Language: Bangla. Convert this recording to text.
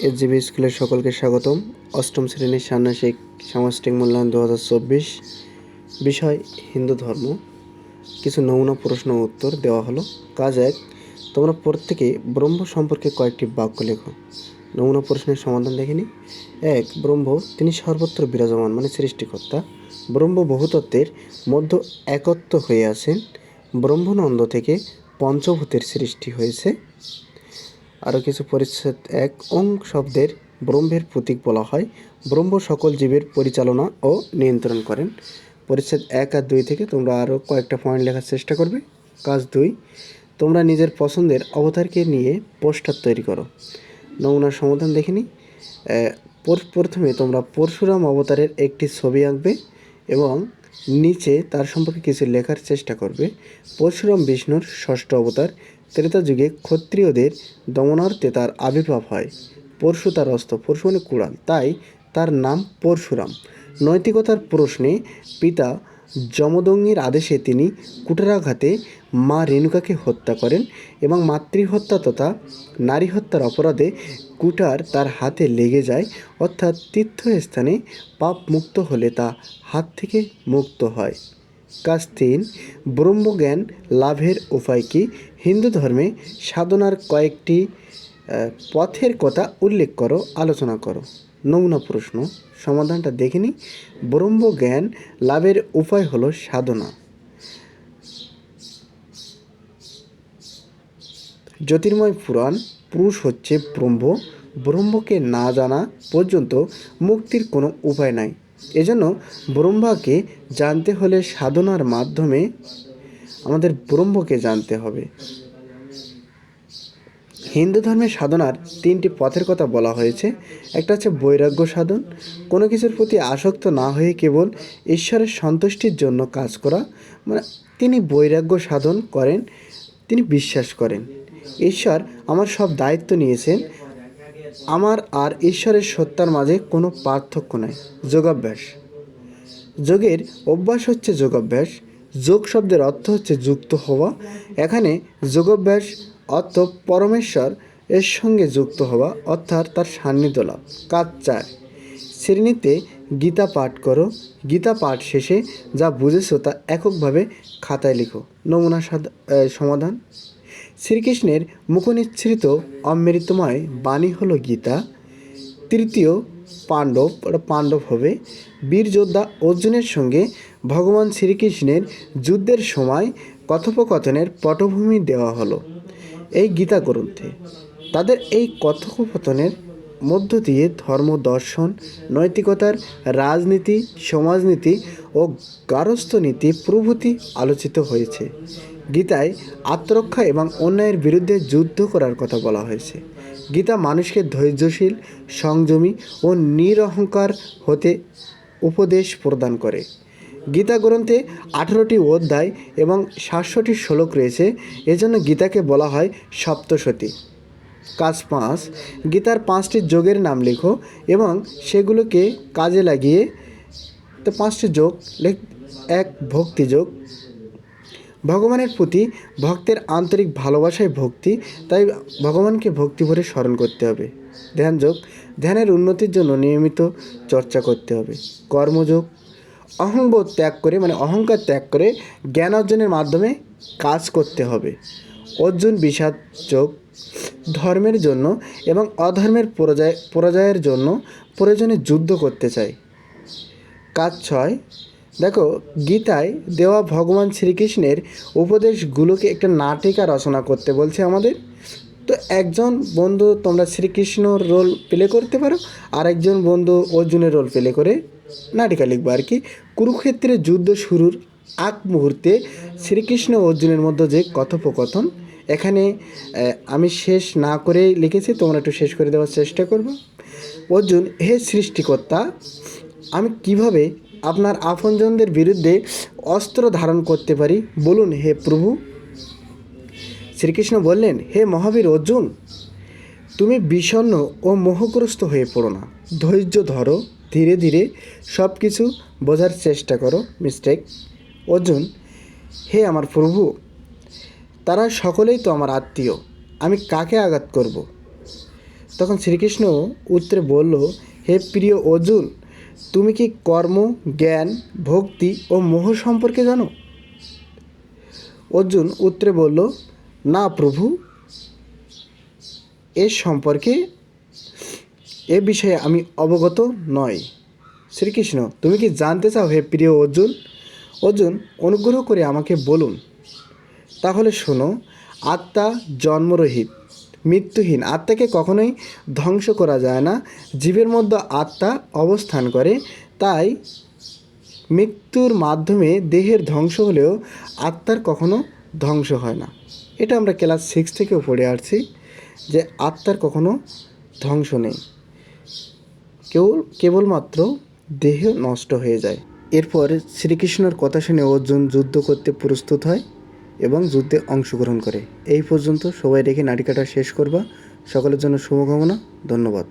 এসজিবি স্কুলের সকলকে স্বাগতম। অষ্টম শ্রেণির ষান্মাসিক সামষ্টিক মূল্যায়ন দু হাজার চব্বিশ বিষয় হিন্দু ধর্ম। কিছু নমুনা, প্রশ্ন, উত্তর দেওয়া হলো। কাজ এক, তোমরা প্রত্যেকে ব্রহ্ম সম্পর্কে কয়েকটি বাক্য লেখো। নমুনা, প্রশ্নের সমাধান দেখিনি এক, ব্রহ্ম, তিনি সর্বত্র বিরাজমান মানে সৃষ্টিকর্তা। ব্রহ্ম বহুতত্ত্বের মধ্য একত্ব হয়ে আছেন। ব্রহ্মনন্দ থেকে পঞ্চভূতের সৃষ্টি হয়েছে। আরও কিছু পরিচ্ছেদ এক ওং শব্দের ব্রহ্মের প্রতীক বলা হয়। ব্রহ্ম সকল জীবের পরিচালনা ও নিয়ন্ত্রণ করেন। পরিচ্ছেদ এক আর দুই থেকে তোমরা আরও কয়েকটা পয়েন্ট লেখার চেষ্টা করবে। কাজ দুই তোমরা নিজের পছন্দের অবতারকে নিয়ে পোস্টার তৈরি করো। নমুনার সমাধান দেখে নিই। আহ, পর- প্রথমে তোমরা পরশুরাম অবতারের একটি ছবি আঁকবে এবং নিচে তার সম্পর্কে কিছু লেখার চেষ্টা করবে। পরশুরাম বিষ্ণুর ষষ্ঠ অবতার ত্রেতা যুগে ক্ষত্রিয়দের দমনার্থে তার আবির্ভাব হয়। পরশু তার অস্ত্র পরশু মানে কুড়াল। তাই তার নাম পরশুরাম। নৈতিকতার প্রশ্নে পিতা যমদঙ্গির আদেশে তিনি কুটারাঘাতে মা রেণুকাকে হত্যা করেন এবং মাতৃহত্যা তথা নারী হত্যার অপরাধে কুটার তার হাতে লেগে যায়, অর্থাৎ তীর্থস্থানে পাপ মুক্ত হলে তা হাত থেকে মুক্ত হয়। কাজ তিন ব্রহ্মজ্ঞান লাভের উপায় কি? হিন্দু ধর্মে সাধনার কয়েকটি পথের কথা উল্লেখ করো, আলোচনা করো। নমুনা প্রশ্ন, সমাধানটা দেখে ব্রহ্মজ্ঞান লাভের উপায় হলো সাধনা। জ্যোতির্ময় পুরাণ, পুরুষ হচ্ছে ব্রহ্ম। ব্রহ্মকে না জানা পর্যন্ত মুক্তির কোনো উপায় নাই। এজন্য ব্রহ্মাকে জানতে হলে সাধনার মাধ্যমে আমাদের ব্রহ্মকে জানতে হবে। হিন্দু ধর্মের সাধনার তিনটি পথের কথা বলা হয়েছে। একটা হচ্ছে বৈরাগ্য সাধন। কোনো কিছুর প্রতি আসক্ত না হয়ে কেবল ঈশ্বরের সন্তুষ্টির জন্য কাজ করা। মানে তিনি বৈরাগ্য সাধন করেন, তিনি বিশ্বাস করেন। ঈশ্বর আমার সব দায়িত্ব নিয়েছেন আমার আর ঈশ্বরের সত্তার মাঝে কোনো পার্থক্য নাই। যোগাভ্যাস। যোগের অভ্যাস হচ্ছে যোগাভ্যাস। যোগ শব্দের অর্থ হচ্ছে যুক্ত হওয়া। এখানে যোগাভ্যাস অর্থ পরমেশ্বর এর সঙ্গে যুক্ত হওয়া, অর্থাৎ তার সান্নিধ্য লাভ। কাজ চার। শ্রেণীতে গীতা পাঠ করো। গীতা পাঠ শেষে যা বুঝেছ তা এককভাবে খাতায় লিখো। নমুনা সমাধান। শ্রীকৃষ্ণের মুখনিচ্ছৃত অমৃতময় বাণী হল গীতা। তৃতীয় পাণ্ডব পাণ্ডব হবে। বীর যোদ্ধা অর্জুনের সঙ্গে ভগবান শ্রীকৃষ্ণের যুদ্ধের সময় কথোপকথনের পটভূমি দেওয়া হলো এই গীতা গ্রন্থে। তাদের এই কথোপকথনের মধ্য দিয়ে ধর্ম দর্শন, নৈতিকতার রাজনীতি, সমাজনীতি ও গারস্থনীতি প্রভৃতি আলোচিত হয়েছে। গীতায় আত্মরক্ষা এবং অন্যায়ের বিরুদ্ধে যুদ্ধ করার কথা বলা হয়েছে। গীতা মানুষকে ধৈর্যশীল, সংযমী ও নিরহংকার হতে উপদেশ প্রদান করে। গীতা গ্রন্থে আঠেরোটি অধ্যায় এবং সাতশোটি শ্লোক রয়েছে, এজন্য গীতাকে বলা হয় সপ্তশতী। কাজ পাঁচ, গীতার পাঁচটি যোগের নাম লেখো এবং সেগুলোকে কাজে লাগিয়ে, তো পাঁচটি যোগ এক ভক্তি যোগ ভগবানের প্রতি ভক্তের আন্তরিক ভালোবাসায় ভক্তি, তাই ভগবানকে ভক্তি ভরে স্মরণ করতে হবে। ধ্যানযোগ, ধ্যানের উন্নতির জন্য নিয়মিত চর্চা করতে হবে। কর্মযোগ, অহংবোধ ত্যাগ করে মানে অহংকার ত্যাগ করে জ্ঞান অর্জনের মাধ্যমে কাজ করতে হবে। অর্জুন বিষাদ যোগ, ধর্মের জন্য এবং অধর্মের পরাজয়, পরাজয়ের জন্য প্রয়োজনে যুদ্ধ করতে চাই। কাজ ছয় দেখো, গীতায় দেওয়া ভগবান শ্রীকৃষ্ণের উপদেশগুলোকে একটা নাটিকা রচনা করতে বলছে আমাদের। তো একজন বন্ধু তোমরা শ্রীকৃষ্ণর রোল প্লে করতে পারো আর একজন বন্ধু অর্জুনের রোল প্লে করে নাটিকা লিখব আর কি। কুরুক্ষেত্রে যুদ্ধ শুরুর আগ মুহূর্তে শ্রীকৃষ্ণ অর্জুনের মধ্যে যে কথোপকথন, এখানে আমি শেষ না করে লিখেছি, তোমরা একটু শেষ করে দেওয়ার চেষ্টা করব। অর্জুন, হে সৃষ্টিকর্তা, আমি কীভাবে আপনার আপনজনদের বিরুদ্ধে অস্ত্র ধারণ করতে পারি। বলুন, হে প্রভু। শ্রীকৃষ্ণ বললেন, হে মহাবীর অর্জুন, তুমি বিষণ্ণ ও মোহগ্রস্ত হয়ে পড়ো না। ধৈর্য ধরো, ধীরে ধীরে সব কিছু বোঝার চেষ্টা করো মিস্টেক অর্জুন। হে আমার প্রভু, তারা সকলেই তো আমার আত্মীয়, আমি কাকে আঘাত করব? তখন শ্রীকৃষ্ণ উত্তরে বলল, হে প্রিয় অর্জুন তুমি কি কর্ম, জ্ঞান, ভক্তি ও মোহ সম্পর্কে জানো? অর্জুন উত্তরে বলল, না প্রভু। এর সম্পর্কে এ বিষয়ে আমি অবগত নয় শ্রীকৃষ্ণ, তুমি কি জানতে চাও হে প্রিয় অর্জুন? অর্জুন, অনুগ্রহ করে আমাকে বলুন। তাহলে শোনো, আত্মা জন্মরহিত। মৃত্যুহীন আত্মাকে কখনোই ধ্বংস করা যায় না। জীবের মধ্যে আত্মা অবস্থান করে। তাই মৃত্যুর মাধ্যমে দেহের ধ্বংস হলেও আত্মার কখনো ধ্বংস হয় না। এটা আমরা ক্লাস সিক্স থেকেও পড়ে আসছি যে আত্মার কখনো ধ্বংস নেই। কেউ কেবলমাত্র দেহ নষ্ট হয়ে যায়। এরপর শ্রীকৃষ্ণর কথা শুনে অর্জুন যুদ্ধ করতে প্রস্তুত হয়। এবং যুদ্ধে অংশগ্রহণ করে। এই পর্যন্ত সবাই রেখে নাটিকাটা শেষ করবা। সকলের জন্য শুভকামনা। ধন্যবাদ।